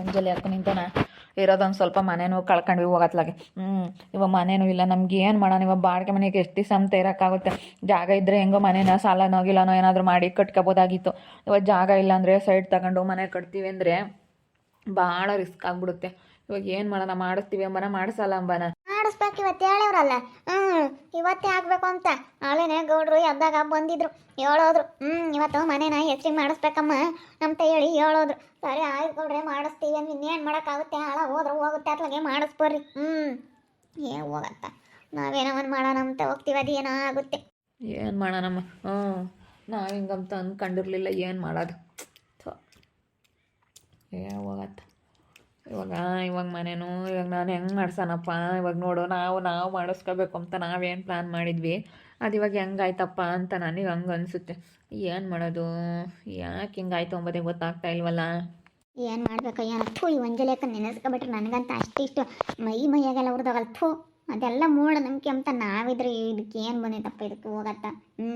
ಒಂಜಲಿ ಹಾಕು ನಿಂತಾನ? ಇರೋದೊಂದು ಸ್ವಲ್ಪ ಮನೆನೂ ಕಳ್ಕೊಂಡ್ವಿ ಹೋಗತ್ಲಾಗೆ. ಹ್ಞೂ ಇವಾಗ ಮನೇನೂ ಇಲ್ಲ. ನಮ್ಗೆ ಏನು ಮಾಡೋಣ? ಇವಾಗ ಬಾಡಿಗೆ ಮನೆಗೆ ಎಷ್ಟು ದಿವಸ ಅಂತ ಇರೋಕ್ಕಾಗುತ್ತೆ ಜಾಗ ಇದ್ದರೆ ಹೆಂಗೋ ಮನೇನ ಸಾಲನೋ ಗಿಲನೋ ಏನಾದರೂ ಮಾಡಿ ಕಟ್ಕೋಬೋದಾಗಿತ್ತು. ಇವಾಗ ಜಾಗ ಇಲ್ಲ ಅಂದರೆ ಸೈಡ್ ತಗೊಂಡು ಮನೆ ಕಟ್ತೀವಿ ಅಂದರೆ ಭಾಳ ರಿಸ್ಕ್ ಆಗ್ಬಿಡುತ್ತೆ. ಇವಾಗ ಏನು ಮಾಡೋಣ? ಮಾಡಿಸ್ತೀವಿ ಅಂಬನ? ಮಾಡಿಸಲ್ಲ ಅಂಬನ? ಮಾಡಿಸ್ಬೇಕು ಇವತ್ತು ಹೇಳವ್ರಲ್ಲ ಹ್ಞೂ ಇವತ್ತೇ ಆಗಬೇಕು ಅಂತ. ನಾಳೆನೆ ಗೌಡ್ರು ಎದ್ದಾಗ ಬಂದಿದ್ರು, ಹೇಳೋದ್ರು. ಹ್ಞೂ ಇವತ್ತು ಮನೇನ ಹೆಸ್ರಿಗೆ ಮಾಡಿಸ್ಬೇಕಮ್ಮ ಅಂತ ಹೇಳಿ ಹೇಳೋದ್ರು. ಸರಿ ಆಯ್ತು ಗೌಡ್ರೆ, ಮಾಡಿಸ್ತೀವಿ ಅಂದ್ರೆ ಇನ್ನೇನು ಮಾಡೋಕ್ಕಾಗುತ್ತೆ? ಹಾಳ ಹೋದ್ರೆ ಹೋಗುತ್ತೆ ಅತ್ಲಾಗೆ ಮಾಡಿಸ್ಬೋರಿ ಹ್ಞೂ ಏ, ಹೋಗತ್ತ. ನಾವೇನೋ ಒಂದು ಮಾಡೋಣ ಅಂತ ಹೋಗ್ತೀವಿ, ಅದೇನೋ ಆಗುತ್ತೆ. ಏನು ಮಾಡೋಣಮ್ಮ? ಹ್ಞೂ ನಾವು ಹಿಂಗಂತ ಅಂದ್ಕೊಂಡಿರಲಿಲ್ಲ ಏನು ಮಾಡೋದು. ಏ, ಹೋಗತ್ತ. ಇವಾಗ ಇವಾಗ ಮನೇನು ಇವಾಗ ನಾನು ಹೆಂಗೆ ಮಾಡ್ಸೋಣಪ್ಪ ಇವಾಗ ನೋಡು, ನಾವು ನಾವು ಮಾಡಿಸ್ಕೋಬೇಕು ಅಂತ ನಾವೇನು ಪ್ಲ್ಯಾನ್ ಮಾಡಿದ್ವಿ. ಅದು ಇವಾಗ ಹೆಂಗಾಯ್ತಪ್ಪ ಅಂತ ನನಗೆ ಹಂಗೆ ಅನಿಸುತ್ತೆ. ಏನು ಮಾಡೋದು? ಯಾಕೆ ಹಿಂಗಾಯ್ತು ಅಂಬೋದೇ ಗೊತ್ತಾಗ್ತಾ ಇಲ್ವಲ್ಲ? ಏನು ಮಾಡ್ಬೇಕು? ಏನೋ? ಥೂ, ಈ ಒಂಜಲೇಕ ನೆನೆಸ್ಕೊಬಿಟ್ರೆ ನನಗಂತ ಅಷ್ಟಿಷ್ಟು ಮೈ ಮೈಯಾಗೆಲ್ಲ ಉರ್ದೋಗಲ್ಲ. ಥೂ, ಅದೆಲ್ಲ ಮೂಢ ನಂಬಿಕೆ ಅಂತ ನಾವಿದ್ರೆ ಇದಕ್ಕೆ ಏನು ಬಂದೈತಪ್ಪ ಇದಕ್ಕೆ ಹೋಗತ್ತ? ಹ್ಞೂ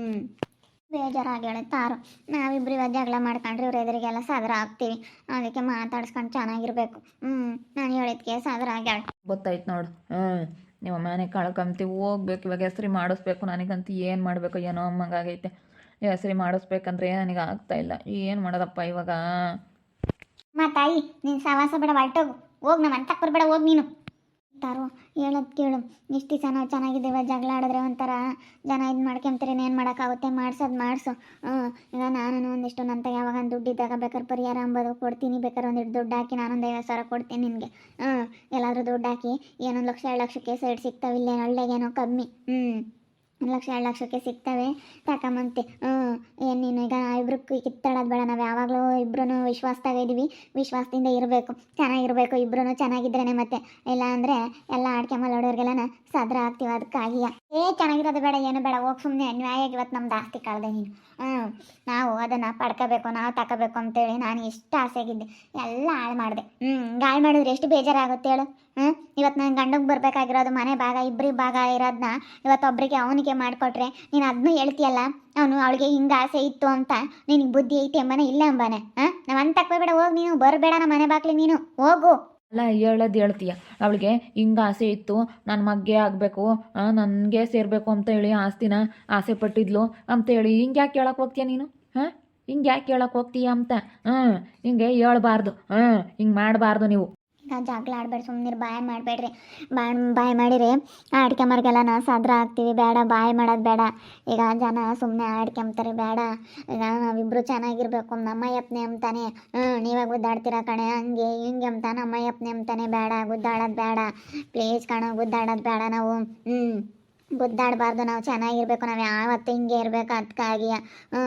ಬೇಜಾರಾಗಿ ತಾರು ನಾವಿಬ್ರು ಇವಾಗ ಜಗಳ ಮಾಡ್ಕೊಂಡ್ರೆ ಇವ್ರ ಎದುರಿಗೆಲ್ಲ ಸದರ ಆಗ್ತೀವಿ. ಅದಕ್ಕೆ ಮಾತಾಡ್ಸ್ಕೊಂಡು ಚೆನ್ನಾಗಿರ್ಬೇಕು. ಹ್ಞೂ ನಾನು ಹೇಳಿದ್ಕೆ ಸಾದರ ಆಗಿ ಹೇಳ ಗೊತ್ತಾಯ್ತು ನೋಡು. ಹ್ಞೂ ನೀವು ಮನೆ ಕಳ್ಕೊಂತೀವಿ ಹೋಗ್ಬೇಕು ಇವಾಗ ಹೆಸ್ರಿ ಮಾಡಿಸ್ಬೇಕು ನನಗಂತೂ ಏನು ಮಾಡಬೇಕು ಏನೋ ಅಮ್ಮಂಗಾಗೈತೆ ಹೆಸ್ರಿ ಮಾಡಿಸ್ಬೇಕಂದ್ರೆ ನನಗೆ ಆಗ್ತಾ ಇಲ್ಲ. ಏನು ಮಾಡೋದಪ್ಪ ಇವಾಗ? ಮಾ ತಾಯಿ ನೀನು ಸವಾಸ ಬೇಡ ಹೊರಟೋಗು. ಹೋಗಿ ನಮ್ಮ ಅಂತ ಬರ್ಬೇಡ ಹೋಗಿ ನೀನು. ತಾರು ಹೇಳೋದು ಕೇಳು. ಇಷ್ಟು ದಿವಸ ನಾವು ಚೆನ್ನಾಗಿದ್ದೇವೆ ಜಗಳ ಆಡಿದ್ರೆ ಒಂಥರ ಜನ ಇದು ಮಾಡ್ಕೊಂತಾರೆ ಏನು ಮಾಡೋಕ್ಕಾಗುತ್ತೆ? ಮಾಡ್ಸೋದು ಮಾಡಿಸು. ಈಗ ನಾನು ಒಂದಿಷ್ಟು ನಂತ ಯಾವಾಗ ದುಡ್ಡು ಇದ್ದಾಗ ಬೇಕಾದ್ರೆ ಪರಿಹಾರ ಅಂಬೋದು. ಕೊಡ್ತೀನಿ, ಬೇಕಾದ್ರೆ ಒಂದಿಷ್ಟು ದುಡ್ಡು ಹಾಕಿ ನಾನೊಂದು ಐವತ್ತು ಸಾವಿರ ಕೊಡ್ತೀನಿ ನಿನಗೆ. ಹ್ಞೂ, ಎಲ್ಲಾದರೂ ದುಡ್ಡು ಹಾಕಿ, ಏನೊಂದು ಲಕ್ಷ, ಎರಡು ಲಕ್ಷಕ್ಕೆ ಸೈಡ್ ಸಿಗ್ತಾವೆ ಇಲ್ಲೇ ಹಳ್ಳಿಗೇನೋ ಕಮ್ಮಿ. ಹ್ಞೂ. ಲಕ್ಷ, ಎರಡು ಲಕ್ಷಕ್ಕೆ ಸಿಗ್ತವೆ. ತಗೊಂಬಂತೆ ಹ್ಞೂ ಏನು ನೀನು ಈಗ ಇಬ್ರು ಕಿತ್ತಾಡೋದು ಬೇಡ, ನಾವು ಯಾವಾಗಲೂ ಇಬ್ರು ವಿಶ್ವಾಸದಾಗ ಇದ್ದೀವಿ ವಿಶ್ವಾಸದಿಂದ ಇರಬೇಕು, ಚೆನ್ನಾಗಿರ್ಬೇಕು ಇಬ್ರು ಚೆನ್ನಾಗಿದ್ರೇನೆ ಮತ್ತೆ. ಇಲ್ಲ ಅಂದರೆ ಎಲ್ಲ ಆಡ್ಕೆ ಮಲ್ಲೋಡೋರ್ಗೆಲ್ಲ ಸದ್ರ ಆಗ್ತೀವಿ ಅದಕ್ಕಾಗಿಯ ಏ, ಚೆನ್ನಾಗಿರೋದು ಬೇಡ, ಏನು ಬೇಡ, ಹೋಗಿ ಸುಮ್ಮನೆ ಅನ್ಯಾಯ ಇವತ್ತು ನಮ್ದು ಆಸ್ತಿ ಕಳ್ದೆ ನೀನು ನಾವು ಅದನ್ನು ಪಡ್ಕೋಬೇಕು, ನಾವು ತಗೋಬೇಕು ಅಂತೇಳಿ ನಾನು ಎಷ್ಟು ಆಸೆಗಿದ್ದೆ. ಎಲ್ಲ ಹಾಳು ಮಾಡಿದೆ. ಹ್ಞೂ ಹಾಳು ಮಾಡಿದ್ರೆ ಎಷ್ಟು ಬೇಜಾರಾಗುತ್ತೆ ಹೇಳು. ಹ್ಞೂ ಇವತ್ತು ನನ್ನ ಗಂಡಗೆ ಬರಬೇಕಾಗಿರೋದು ಮನೆ ಭಾಗ ಇಬ್ಬರಿಗೆ ಭಾಗ ಇರೋದನ್ನ ಇವತ್ತು ಒಬ್ಬರಿಗೆ ಅವನಿಗೆ ಮಾಡಿಕೊಟ್ರೆ ನೀನು ಅದನ್ನೂ ಹೇಳ್ತೀಯಲ್ಲ, ಅವನು ಅವಳಿಗೆ ಹಿಂಗೆ ಆಸೆ ಇತ್ತು ಅಂತ, ನಿನಗೆ ಬುದ್ಧಿ ಐತೆ ಎಂಬನೆ ಇಲ್ಲ ಅಂಬಾನೆ. ಹಾಂ, ನಾವು ಅಂತ ಹೋಗಿ ನೀನು. ಬರಬೇಡ, ನಮ್ಮ ಮನೆ ಬಾಕ್ಲಿ ನೀನು. ಹೋಗು. ಅಲ್ಲ, ಹೇಳೋದು ಹೇಳ್ತೀಯ. ಅವಳಿಗೆ, ಹಿಂಗೆ ಆಸೆ ಇತ್ತು ನನ್ನ ಮಗ್ಗೆ ಆಗಬೇಕು ನನಗೆ ಸೇರಬೇಕು ಅಂತ ಹೇಳಿ ಆಸ್ತಿನ ಆಸೆ ಪಟ್ಟಿದ್ಲು ಅಂತ ಹೇಳಿ, ಹಿಂಗೆ ಯಾಕೆ ಕೇಳಕ್ಕೆ ಹೋಗ್ತೀಯ ನೀನು? ಹಾಂ? ಹಿಂಗೆ ಯಾಕೆ ಹೇಳಕ್ಕೆ ಹೋಗ್ತೀಯ ಅಂತ? ಹ್ಞೂ ಹಿಂಗೆ ಹೇಳ್ಬಾರ್ದು. ಹ್ಞೂ ಹಿಂಗೆ ಮಾಡಬಾರ್ದು ನೀವು. ಈಗ ಜಗಳ ಆಡ್ಬೇಡಿ ಸುಮ್ಮನೆ ಬಾಯ್ ಮಾಡಬೇಡ್ರಿ. ಬಾಯ್ ಬಾಯ್ ಮಾಡಿರಿ. ಆಡ್ಕೊಂಬರ್ಗೆಲ್ಲ ನಾವು ಸಾದ್ರ ಹಾಕ್ತೀವಿ ಬೇಡ, ಬಾಯ್ ಮಾಡೋದು ಬೇಡ. ಈಗ ಜನ ಸುಮ್ಮನೆ ಆಡ್ಕೊಂಬ್ತಾರೆ ಬೇಡ. ಈಗ ನಾವಿಬ್ಬರು ಚೆನ್ನಾಗಿರ್ಬೇಕು. ನಮ್ಮಯ್ಯಪ್ಪನೆ ಅಂತಾನೆ. ಹ್ಞೂ ನೀವಾಗ ಗುದ್ದಾಡ್ತೀರ ಕಣೆ? ಹಂಗೆ, ಹಿಂಗೆ ಅಂತ ಯಪ್ನೆ ಅಂತಾನೆ. ಬೇಡ, ಗುದ್ದಾಡೋದು ಬೇಡ. ಪ್ಲೀಸ್ ಕಣ, ಗುದ್ದಾಡೋದು ಬೇಡ ನಾವು. ಹ್ಞೂ ಗುದ್ದಾಡಬಾರ್ದು, ನಾವು ಚೆನ್ನಾಗಿರ್ಬೇಕು, ನಾವು ಯಾವತ್ತು ಹಿಂಗೆ ಇರಬೇಕು ಅದಕ್ಕಾಗಿ ಹ್ಞೂ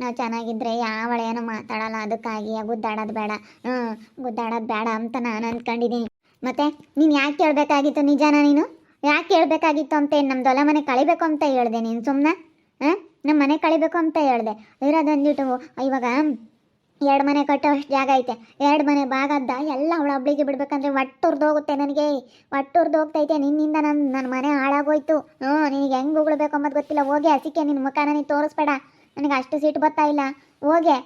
ನಾವು ಚೆನ್ನಾಗಿದ್ರೆ ಯಾವಳೇನು ಮಾತಾಡಲ್ಲ, ಅದಕ್ಕಾಗಿ ಗುದ್ದಾಡೋದು ಬೇಡ. ಹ್ಞೂ ಗುದ್ದಾಡೋದು ಬೇಡ ಅಂತ ನಾನು ಅಂದ್ಕೊಂಡಿದ್ದೀನಿ ಮತ್ತೆ ನೀನು ಯಾಕೆ ಕೇಳಬೇಕಾಗಿತ್ತು ನಿಜಾನ ನೀನು? ಯಾಕೆ ಕೇಳಬೇಕಾಗಿತ್ತು ಅಂತ ಏನು ನಮ್ದು ಹೊಲ ಮನೆ ಕಳಿಬೇಕು ಅಂತ ಹೇಳಿದೆ ನೀನು ಸುಮ್ಮನೆ ಹಾಂ ನಮ್ಮ ಮನೆ ಕಳಿಬೇಕು ಅಂತ ಹೇಳಿದೆ. ಇರೋದೊಂದಿಟ್ಟು, ಇವಾಗ ಎರಡು ಮನೆ ಕಟ್ಟೋ ಅಷ್ಟು ಜಾಗ ಐತೆ. ಎರಡು ಮನೆ ಭಾಗದ್ದ ಎಲ್ಲ ಅವಳ ಒಬ್ಳಿಗೆ ಬಿಡ್ಬೇಕಂದ್ರೆ ಹೋಗುತ್ತೆ ನನಗೆ. ಹೋಗ್ತೈತೆ ನಿನ್ನಿಂದ ನನ್ನ ನನ್ನ ಮನೆ ಹಾಳಾಗೋಯ್ತು. ಹ್ಞೂ, ನಿನಗೆ ಹೆಂಗೆ ಉಗುಳ್ಬೇಕು ಅನ್ನೋದು ಗೊತ್ತಿಲ್ಲ. ಹೋಗಿ ಹಸಿಕೆ ನಿನ್ನ ಮುಖ ನನಗೆ ತೋರಿಸ್ಬೇಡ. ನನಗೆ ಅಷ್ಟು ಸೀಟ್ ಬರ್ತಾ ಇಲ್ಲ. ಹೋಗೆ.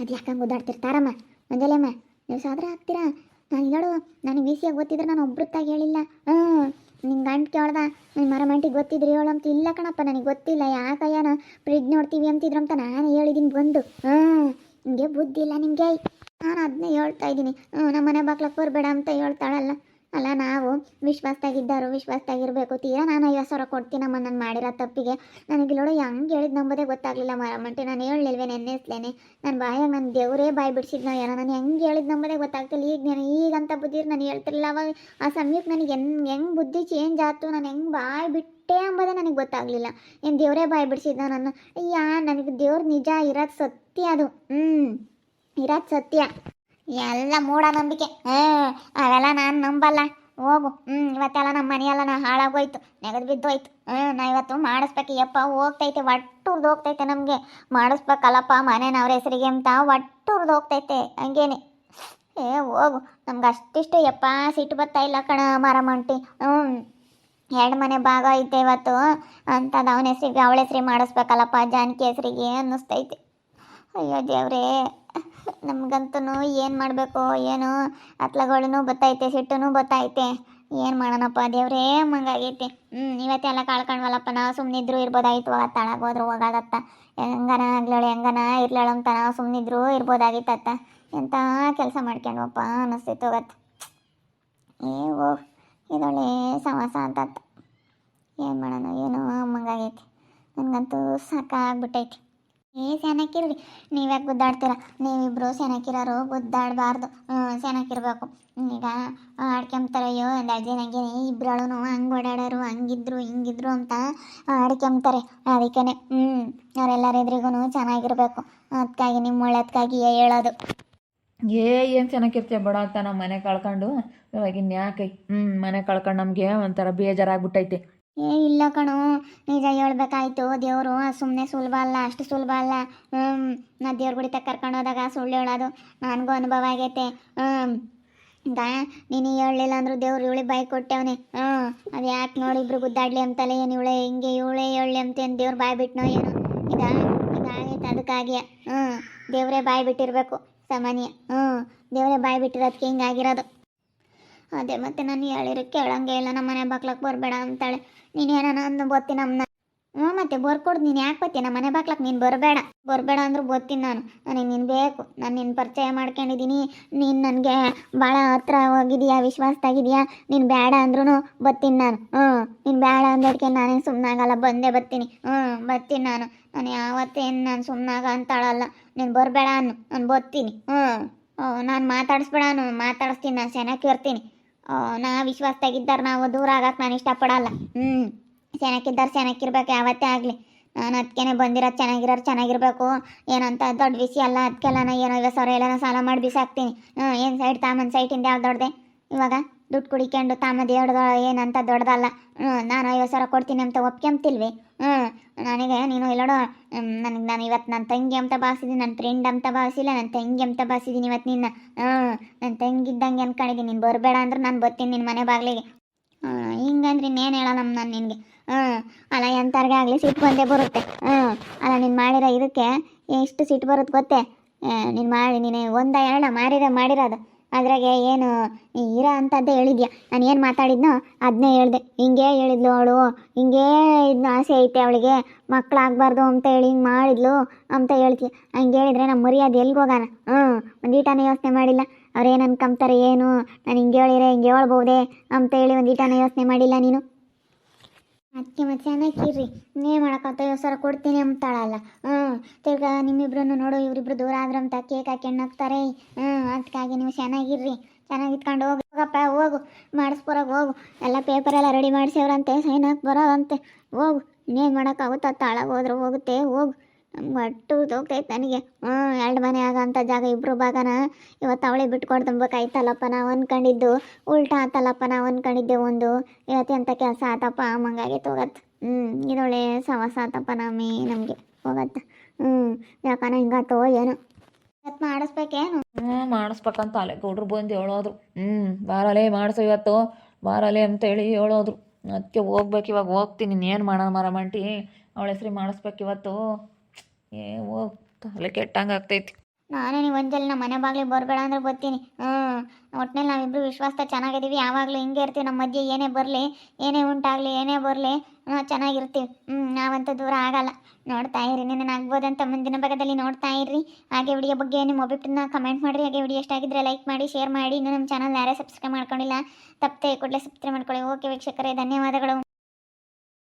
ಅದು ಯಾಕಂಗೆ ಓದಾಡ್ತಿರ್ತಾರಮ್ಮ ಮಂಜಲೇಮ್ಮ ನೀವು ಸಾದ್ರ ಹಾಕ್ತೀರಾ ನಾನು ಹೇಳು, ನನಗೆ ವಿ ಗೊತ್ತಿದ್ರೆ ನಾನು ಒಬ್ರತ್ತಾಗಿ ಹೇಳಿಲ್ಲ. ಹ್ಞೂ ನಿನ್ನ ಗಂಟು ಕೇಳ್ದ. ನನ್ನ ಮರಮಂಟಿಗೆ ಗೊತ್ತಿದ್ರಿ ಹೇಳು ಅಂತ ಇಲ್ಲ ಕಣಪ್ಪ, ನನಗೆ ಗೊತ್ತಿಲ್ಲ. ಯಾಕಯ್ಯನ ಫ್ರಿಜ್ ನೋಡ್ತೀವಿ ಅಂತಿದ್ರು ಅಂತ ನಾನು ಹೇಳಿದ್ದೀನಿ ಬಂದು. ಹ್ಞೂ. ನಿಮಗೆ ಬುದ್ಧಿ ಇಲ್ಲ ನಿಮಗೆ ನಾನು ಅದನ್ನೇ ಹೇಳ್ತಾ ಇದ್ದೀನಿ. ನಮ್ಮ ಮನೆ ಬಾಗ್ಲಕ್ಕೆ ಬರಬೇಡ ಅಂತ ಹೇಳ್ತಾಳಲ್ಲ. ಅಲ್ಲ, ನಾವು ವಿಶ್ವಾಸದಾಗಿದ್ದರು ವಿಶ್ವಾಸದಾಗಿರಬೇಕು ತೀರಾ ನಾನು ಐವತ್ತು ಸಾವಿರ ಕೊಡ್ತೀನಮ್ಮ ನಾನು ಮಾಡಿರೋ ತಪ್ಪಿಗೆ. ನನಗೆ ನೋಡು, ಹೆಂಗೆ ಹೇಳಿದ್ ನಂಬೋದೇ ಗೊತ್ತಾಗಲಿಲ್ಲ ಮರಮಂಟಿ ನಾನು ಹೇಳಲಿಲ್ವೇ ನೆನ್ನೆಸ್ಲೇನೆ ನನ್ನ ಬಾಯಾಗ ನನ್ನ ದೇವರೇ ಬಾಯಿ ಬಿಡಿಸಿದ್ನೋ ಏನೋ, ನಾನು ಹೆಂಗೆ ಹೇಳಿದ್ ನಂಬೋದೇ ಗೊತ್ತಾಗ್ತಿಲ್ಲ. ಈಗ ನಾನು ಈಗಂತ ಬುದ್ಧಿ ನಾನು ಹೇಳ್ತಿರಲಿಲ್ಲ. ಅವಾಗ ಆ ಸಮಯಕ್ಕೆ ನನಗೆ ಹೆಂಗೆ ಹೆಂಗೆ ಬುದ್ಧಿ ಚೇಂಜ್ ಆಯ್ತು, ನಾನು ಹೆಂಗೆ ಬಾಯಿ ಬಿಟ್ಟೆ ಅಂಬೋದೇ ನನಗೆ ಗೊತ್ತಾಗಲಿಲ್ಲ. ಏನು ದೇವರೇ ಬಾಯಿ ಬಿಡಿಸಿದ್ನ ನಾನು ಅಯ್ಯ, ನನಗೆ ದೇವ್ರ ನಿಜ ಇರೋದು ಸತ್ಯ ಅದು. ಹ್ಞೂ ಇರೋದು ಸತ್ಯ. ಎಲ್ಲ ಮೂಢನಂಬಿಕೆ. ಹ್ಞೂ ಅವೆಲ್ಲ ನಾನು ನಂಬಲ್ಲ. ಹೋಗು. ಹ್ಞೂ ಇವತ್ತೆಲ್ಲ ನಮ್ಮ ಮನೆಯೆಲ್ಲ ನಾ ಹಾಳಾಗೋಯ್ತು. ನೆಗದು ಬಿದ್ದೋಯ್ತು ಹ್ಞೂ ನಾ ಇವತ್ತು ಮಾಡಿಸ್ಬೇಕು. ಯಪ್ಪ, ಹೋಗ್ತೈತೆ. ಒಟ್ಟುರ್ದು ಹೋಗ್ತೈತೆ ನಮಗೆ. ಮಾಡಿಸ್ಬೇಕಲ್ಲಪ್ಪ ಮನೆನವ್ರ ಹೆಸರಿಗೆ ಅಂತ ಒಟ್ಟುರ್ದು ಹೋಗ್ತೈತೆ. ಹಂಗೇನೆ. ಏ, ಹೋಗು. ನಮ್ಗೆ ಅಷ್ಟಿಷ್ಟು ಯಪ್ಪ ಸಿಟ್ಟು ಬರ್ತಾ ಇಲ್ಲ ಕಣ ಮರಮಂಟಿ ಹ್ಞೂ ಎರಡು ಮನೆ ಭಾಗ ಐತೆ ಇವತ್ತು. ಅಂತದ ಅವನ ಹೆಸ್ರಿಗೆ, ಅವಳ ಹೆಸ್ರಿಗೆ ಮಾಡಿಸ್ಬೇಕಲ್ಲಪ್ಪ ಜಾನಕಿ ಹೆಸ್ರಿಗೆ ಅನ್ನಿಸ್ತೈತೆ. ಅಯ್ಯೋ ದೇವ್ರೇ. ನಮ್ಗಂತೂ ಏನು ಮಾಡಬೇಕು, ಏನು? ಅತ್ಲಗಳೂ ಬತ್ತೈತೆ ಸಿಟ್ಟುನು ಬತ್ತೈತೆ ಏನು ಮಾಡೋಣಪ್ಪ ದೇವ್ರೇ, ಹಂಗಾಗೈತೆ. ಹ್ಞೂ ಇವತ್ತೆಲ್ಲ ಕಳ್ಕೊಂಡ್ವಲ್ಲಪ್ಪ ನಾವು ಸುಮ್ಮನಿದ್ರು ಇರ್ಬೋದಾಗಿತ್ತು. ಅವಾಗ ತಳಗ ಹೋದ್ರು ಹೋಗೋದತ್ತ ಹೆಂಗನ ಆಗ್ಲೇಳು, ಹೆಂಗನ ಇರ್ಲೇಳು ಅಂತ ನಾವು ಸುಮ್ಮನಿದ್ರು ಇರ್ಬೋದಾಗಿತ್ತತ್ತ. ಎಂಥ ಕೆಲಸ ಮಾಡ್ಕೊಂಡ್ವಪ್ಪ ಅನ್ನಿಸ್ತಿತ್ತು ಹೋಗತ್ತ ಏ, ಓ, ಇದೊಳ್ಳೆ ಸಮಾಸ ಅಂತ ಏನು ಮಾಡೋಣ, ಏನು ಮಂಗಾಗೈತಿ ನನಗಂತೂ ಸಾಕಾಗ್ಬಿಟ್ಟೈತಿ. ಏ ಸೆನಕ್ಕಿರ್ರಿ ನೀವ್ಯಾಕೆ ಗುದ್ದಾಡ್ತೀರ? ನೀವಿಬ್ರು ಸೆನಕ್ಕಿರೋರು ಗುದ್ದಾಡಬಾರ್ದು. ಹ್ಞೂ ಸೆನಕ್ಕಿರ್ಬೇಕು ಈಗ ಆಡ್ಕೊಂಬ್ತಾರಯ್ಯೋ ಅಯ್ಯೋ ಒಂದು ನಂಗೆ ಇಬ್ಬರಳು ಹಂಗೆ ಓಡಾಡೋರು, ಹಂಗಿದ್ರು, ಹಿಂಗಿದ್ರು ಅಂತ ಆಡ್ಕೊಂಬ್ತಾರೆ. ಅದಕ್ಕೇ ಹ್ಞೂ ಅವರೆಲ್ಲರ ಎದುರಿಗೂ ಚೆನ್ನಾಗಿರ್ಬೇಕು. ಅದಕ್ಕಾಗಿ ನಿಮ್ಮ ಒಳ್ಳೆದಕ್ಕಾಗಿ ಹೇಳೋದು. ಏ, ಏನು ಚೆನ್ನಾಗಿರ್ತೀಯ ಬಡ ಅಂತ ನಮ್ಮ ಮನೆ ಕಳ್ಕೊಂಡು? ಇವಾಗ ಇನ್ಯಾಕೆ ಹ್ಞೂ ಮನೆ ಕಳ್ಕೊಂಡು ನಮಗೆ ಒಂಥರ ಬೇಜಾರಾಗ್ಬಿಟ್ಟೈತೆ. ಏ, ಇಲ್ಲ ಕಣೋ. ನಿಜ ಹೇಳ್ಬೇಕಾಯ್ತು, ದೇವರು ಸುಮ್ಮನೆ ಸುಲಭ ಅಲ್ಲ, ಅಷ್ಟು ಸುಲಭ ಅಲ್ಲ. ಹ್ಞೂ ನಾ ದೇವ್ರ ಗುಡಿ ತಕ್ಕ ಕರ್ಕೊಂಡು ಹೋದಾಗ ಸುಳ್ಳು ಹೇಳೋದು ನನಗೂ ಅನುಭವ ಆಗೈತೆ. ಹ್ಞೂ ದಾ ನೀನು ಹೇಳಲಿಲ್ಲ ಅಂದ್ರೂ ದೇವ್ರು ಇವಳಿ ಬಾಯಿ ಕೊಟ್ಟವನೆ. ಹ್ಞೂ ಅದು ಯಾಕೆ ನೋಡಿ ಇಬ್ರು ಗುದ್ದಾಡ್ಲಿ ಅಂತಲೇ ಏನು ಇವಳೆ ಹಿಂಗೆ ಇವಳೆ ಹೇಳಲಿ ಅಂತ ಏನು ದೇವ್ರು ಬಾಯಿ ಬಿಟ್ನೋ ಏನು. ಇದಾ, ಇದಾಗೈತೆ ಅದಕ್ಕಾಗಿ ಹ್ಞೂ ದೇವರೇ ಬಾಯಿ ಬಿಟ್ಟಿರಬೇಕು ಸಾಮಾನ್ಯ. ಹ್ಞೂ ದೇವರೇ ಬಾಯಿ ಬಿಟ್ಟಿರೋದಕ್ಕೆ ಹಿಂಗಾಗಿರೋದು ಅದೇ ಮತ್ತೆ ನಾನು ಹೇಳಿರೋ, ಕೇಳಂಗೆ ಇಲ್ಲ, ನಮ್ಮ ಮನೆ ಬಾಕ್ಲಕ್ಕೆ ಬರಬೇಡ ಅಂತಾಳೆ. ನೀನು ಏನಾನ ಅಂದು ಬತ್ತಿ ನಮ್ಮನ್ನ ಹ್ಞೂ ಮತ್ತೆ ಬರ್ಕೊಡ್ದು ನೀನು ಯಾಕೆ ಬತ್ತಿ? ನಮ್ಮ ಮನೆ ಬಾಕ್ಲಕ್ಕೆ ನೀನು ಬರಬೇಡ. ಬರಬೇಡ ಅಂದ್ರೂ ಬತ್ತೀನಿ ನಾನು. ನನಗೆ ನೀನು ಬೇಕು. ನಾನು ನಿನ್ನ ಪರಿಚಯ ಮಾಡ್ಕೊಂಡಿದ್ದೀನಿ ನೀನು ನನಗೆ ಭಾಳ ಹತ್ರ ಹೋಗಿದೀಯಾ ವಿಶ್ವಾಸದಾಗಿದೆಯಾ? ನೀನು ಬೇಡ ಅಂದ್ರೂ ಬತ್ತೀನಿ ನಾನು. ಹ್ಞೂ ನೀನು ಬೇಡ ಅಂದೋದಕ್ಕೆ ನಾನೇನು ಸುಮ್ಮನಾಗಲ್ಲ ಬಂದೇ ಬರ್ತೀನಿ ಹ್ಞೂ ಬರ್ತೀನಿ ನಾನು. ನಾನು ಯಾವತ್ತೇನು ನಾನು ಸುಮ್ಮನಾಗ ಅಂತಾಳಲ್ಲ, ನೀನು ಬರಬೇಡ ಅನ್ನು. ನಾನು ಬರ್ತೀನಿ ಹ್ಞೂ ನಾನು ಮಾತಾಡಿಸ್ಬೇಡ ನಾನು ಮಾತಾಡಿಸ್ತೀನಿ, ನಾನು ಚೆನ್ನಾಗಿ ಇರ್ತೀನಿ. ನಾ ವಿಶ್ವಾಸದಾಗಿದ್ದಾರೆ ನಾವು ದೂರ ಆಗಕ್ಕೆ ನಾನು ಇಷ್ಟಪಡಲ್ಲ. ಹ್ಞೂ ಚೆನ್ನಾಗಿದ್ದಾರೆ ಚೆನ್ನಾಗಿರ್ಬೇಕು ಯಾವತ್ತೇ ಆಗಲಿ. ನಾನು ಅದಕ್ಕೇನೆ ಬಂದಿರೋದು ಚೆನ್ನಾಗಿರೋರು ಚೆನ್ನಾಗಿರ್ಬೇಕು. ಏನಂತ ದೊಡ್ಡ ವಿಷಯ ಅಲ್ಲ ಅದಕ್ಕೆಲ್ಲ ನಾ ಏನೋ ಐವತ್ತು ಸಾವಿರ ಎಲ್ಲ ಸಾಲ ಮಾಡಿ ಬಿಸಾಕ್ತೀನಿ. ಹ್ಞೂ ಏನು ಸೈಡ್ ತಾಮನ್ ಸೈಟಿಂದ ಯಾವ್ದು ದೊಡ್ಡದೆ? ಇವಾಗ ದುಡ್ಡು ಕುಡಿಕೊಂಡು ತಾಮದ ಏನಂತ ದೊಡ್ಡದಲ್ಲ. ಹ್ಞೂ ನಾನು ಐವತ್ತು ಸಾವಿರ ಕೊಡ್ತೀನಿ ಅಂತ ಒಪ್ಕೊಂತಿಲ್ವಿ? ಹ್ಞೂ ನನಗೆ ನೀನು ಎಲ್ಲೋ ನನಗೆ ನಾನು ಇವತ್ತು ನನ್ನ ತಂಗಿ ಅಂತ ಭಾವಿಸಿದ್ದೀನಿ ನನ್ನ ಫ್ರೆಂಡ್ ಅಂತ ಭಾವಿಸಿಲ್ಲ ನನ್ನ ತಂಗಿ ಅಂತ ಭಾವಿಸಿದ್ದೀನಿ ಇವತ್ತು ನಿನ್ನ. ಹ್ಞೂ ನನ್ನ ತಂಗಿದ್ದಂಗೆ ಅಂದ್ಕೊಂಡಿದ್ದೀನಿ ನೀನು ಬರಬೇಡ ಅಂದ್ರೆ ನಾನು ಬರ್ತೀನಿ ನಿನ್ನ ಮನೆ ಬಾಗಿಲಿಗೆ. ಹಿಂಗಂದ್ರೆ ಇನ್ನೇನು ಹೇಳಲ್ಲ ನಾನು ನಿನಗೆ. ಹ್ಞೂ ಅಲ್ಲ ಎಂಥವ್ರಿಗೆ ಆಗಲಿ ಸಿಟ್ಟು ಬಂದೇ ಬರುತ್ತೆ. ಹ್ಞೂ ಅಲ್ಲ ನೀನು ಮಾಡಿರೋ ಇದಕ್ಕೆ ಎಷ್ಟು ಸಿಟ್ಟು ಬರುತ್ತೆ ಗೊತ್ತೇ? ನೀನು ಮಾಡಿ, ನೀನು ಒಂದ ಎರಡ ಮಾಡಿರೋ, ಮಾಡಿರೋದು. ಅದ್ರಾಗೆ ಏನು ಇರ ಅಂತದ್ದೇ ಹೇಳಿದ್ಯಾ? ನಾನು ಏನು ಮಾತಾಡಿದ್ನೋ ಅದನ್ನೇ ಹೇಳಿದೆ. ಹಿಂಗೆ ಹೇಳಿದ್ಲು ಅವಳು. ಹಿಂಗೇ ಇದನ್ನ ಆಸೆ ಐತೆ ಅವಳಿಗೆ. ಮಕ್ಕಳಾಗಬಾರ್ದು ಅಂತ ಹೇಳಿ ಹಿಂಗೆ ಮಾಡಿದ್ಲು ಅಂತ ಹೇಳ್ತೀಯ ಹಂಗೆ ಹೇಳಿದ್ರೆ ನಮ್ಮ ಮರ್ಯಾದೆ ಎಲ್ಲಿಗೆ ಹೋಗೋಣ ಹ್ಞೂ ಒಂದು ಈಟನೇ ಯೋಚನೆ ಮಾಡಿಲ್ಲ. ಅವ್ರು ಏನು ಅನ್ಕೊಂತಾರೆ ಏನು? ನಾನು ಹಿಂಗೆ ಹೇಳಿರೆ ಹಿಂಗೆ ಹೇಳ್ಬೋದೆ? ಅಂತ ಹೇಳಿ ಒಂದು ಈಟನೇ ಯೋಚನೆ ಮಾಡಿಲ್ಲ ನೀನು. ಅದಕ್ಕೆ ಮತ್ತೆ ಚೆನ್ನಾಗಿರ್ರಿ ಇನ್ನೇ ಮಾಡಕ್ಕಂತ ಸರ ಕೊಡ್ತೀನಿ ಅಂತಾಳಲ್ಲ. ಹ್ಞೂ ತಿರ್ಗಾ ನಿಮ್ಮಿಬ್ರನ್ನು ನೋಡು, ಇವರಿಬ್ರು ದೂರ ಆದ್ರೆ ಅಂತ ಕೇಕ್ ಹಾಕೊಂಡು ಹೋಗ್ತಾರೆ ಹ್ಞೂ ಅದಕ್ಕಾಗಿ ನೀವು ಚೆನ್ನಾಗಿರ್ರಿ. ಚೆನ್ನಾಗಿ ಇಟ್ಕೊಂಡು ಹೋಗು. ಹೋಗಪ್ಪ, ಹೋಗು. ಮಾಡಿಸ್ಬರೋಗ ಹೋಗು. ಎಲ್ಲ ಪೇಪರ್ ಎಲ್ಲ ರೆಡಿ ಮಾಡಿಸ್ಯವ್ರಂತೆ ಸೈನ್ ಹಾಕಿ ಬರೋದಂತೆ. ಹೋಗು. ಇನ್ನೇನು ಮಾಡೋಕ್ಕಾಗುತ್ತಾ ತಾಳಗೆ ಹೋದ್ರೆ, ಹೋಗುತ್ತೆ, ಹೋಗು. ಒಟ್ಟು ಹೋಗ್ತೈತೆ ನನಗೆ. ಹ್ಞೂ, ಎರಡು ಮನೆ ಆಗೋಂಥ ಜಾಗ ಇಬ್ಬರು ಭಾಗನ. ಇವತ್ತು ಅವಳೇ ಬಿಟ್ಕೊಡ್ದಂಬೇಕಾಯ್ತಲ್ಲಪ್ಪ ನಾವು ಅಂದ್ಕೊಂಡಿದ್ದು ಉಲ್ಟಾ ಆತಲ್ಲಪ್ಪ, ನಾವು ಅಂದ್ಕೊಂಡಿದ್ದೆ ಒಂದು. ಇವತ್ತು ಎಂಥ ಕೆಲಸ ಆತಪ್ಪ ಮಂಗಾಗೈತೆ ಹೋಗತ್ತೆ ಹ್ಞೂ, ಇದೊಳ್ಳೆ ಸವಾಸ ಆತಪ್ಪ ನಮ್ಮಿ, ನಮಗೆ. ಹೋಗತ್ತೆ ಹ್ಞೂ, ಯಾಕನ ಹಿಂಗಾತೋ ಏನು. ಇವತ್ತು ಮಾಡಿಸ್ಬೇಕೇನು? ಹ್ಞೂ, ಮಾಡಿಸ್ಬೇಕಂತ ಅಲ್ಲೇ ಗೌಡ್ರು ಬಂದು ಹೇಳೋದ್ರು. ಹ್ಞೂ, ಬಾರಲೇ ಮಾಡಿಸು ಇವತ್ತು. ಬಾರಲೇ ಅಂತೇಳಿ ಹೇಳೋದ್ರು. ಅದಕ್ಕೆ ಹೋಗ್ಬೇಕು, ಇವಾಗ ಹೋಗ್ತೀನಿ. ಇನ್ನೇನು ಮಾಡೋಣ ಮರಮಂಟಿ? ಅವಳ ಹೆಸ್ರು ಮಾಡಿಸ್ಬೇಕು ಇವತ್ತು. ಏ ತಲೆ ಕೆಟ್ಟಂಗೆ ಆಗ್ತೈತಿ. ನಾನೇ ನೀವು ಒಂದ್ಸಲ ನಮ್ಮ ಮನೆ ಬಾಗ್ಲಿಗೆ ಬರ್ಬೇಡ ಅಂದ್ರೆ ಬರ್ತೀನಿ. ಹ್ಞೂ ಒಟ್ಟಿನಲ್ಲಿ ನಾವಿಬ್ರು ವಿಶ್ವಾಸ ಚೆನ್ನಾಗಿದ್ದೀವಿ. ಯಾವಾಗಲೂ ಹಿಂಗೆ ಇರ್ತೀವಿ. ನಮ್ಮ ಮಧ್ಯೆ ಏನೇ ಬರಲಿ, ಏನೇ ಉಂಟಾಗಲಿ, ಏನೇ ಬರಲಿ ನಾವು ಚೆನ್ನಾಗಿರ್ತೀವಿ. ಹ್ಞೂ ನಾವಂತೂ ದೂರ ಆಗಲ್ಲ. ನೋಡ್ತಾ ಇರಿ ನಿನ್ನ ಆಗ್ಬೋದಂತ ಮುಂದಿನ ಭಾಗದಲ್ಲಿ ನೋಡ್ತಾ ಇರ್ರಿ. ಹಾಗೆ ವಿಡಿಯೋ ಬಗ್ಗೆ ನಿಮ್ಮ ಒಬ್ಬಿಟ್ಟನ್ನ ಕಮೆಂಟ್ ಮಾಡಿರಿ. ಹಾಗೆ ವಿಡಿಯೋ ಎಷ್ಟಾಗಿದ್ರೆ ಲೈಕ್ ಮಾಡಿ ಶೇರ್ ಮಾಡಿ. ಇನ್ನು ನಮ್ಮ ಚಾನಲ್ ಯಾರೇ ಸಬ್ಸ್ಕ್ರೈಬ್ ಮಾಡ್ಕೊಂಡಿಲ್ಲ, ತಪ್ಪದೆ ಕೂಡಲೇ ಸಬ್ಸ್ಕ್ರೈಬ್ ಮಾಡ್ಕೊಳ್ಳಿ. ಓಕೆ ವೀಕ್ಷಕರೇ, ಧನ್ಯವಾದಗಳು.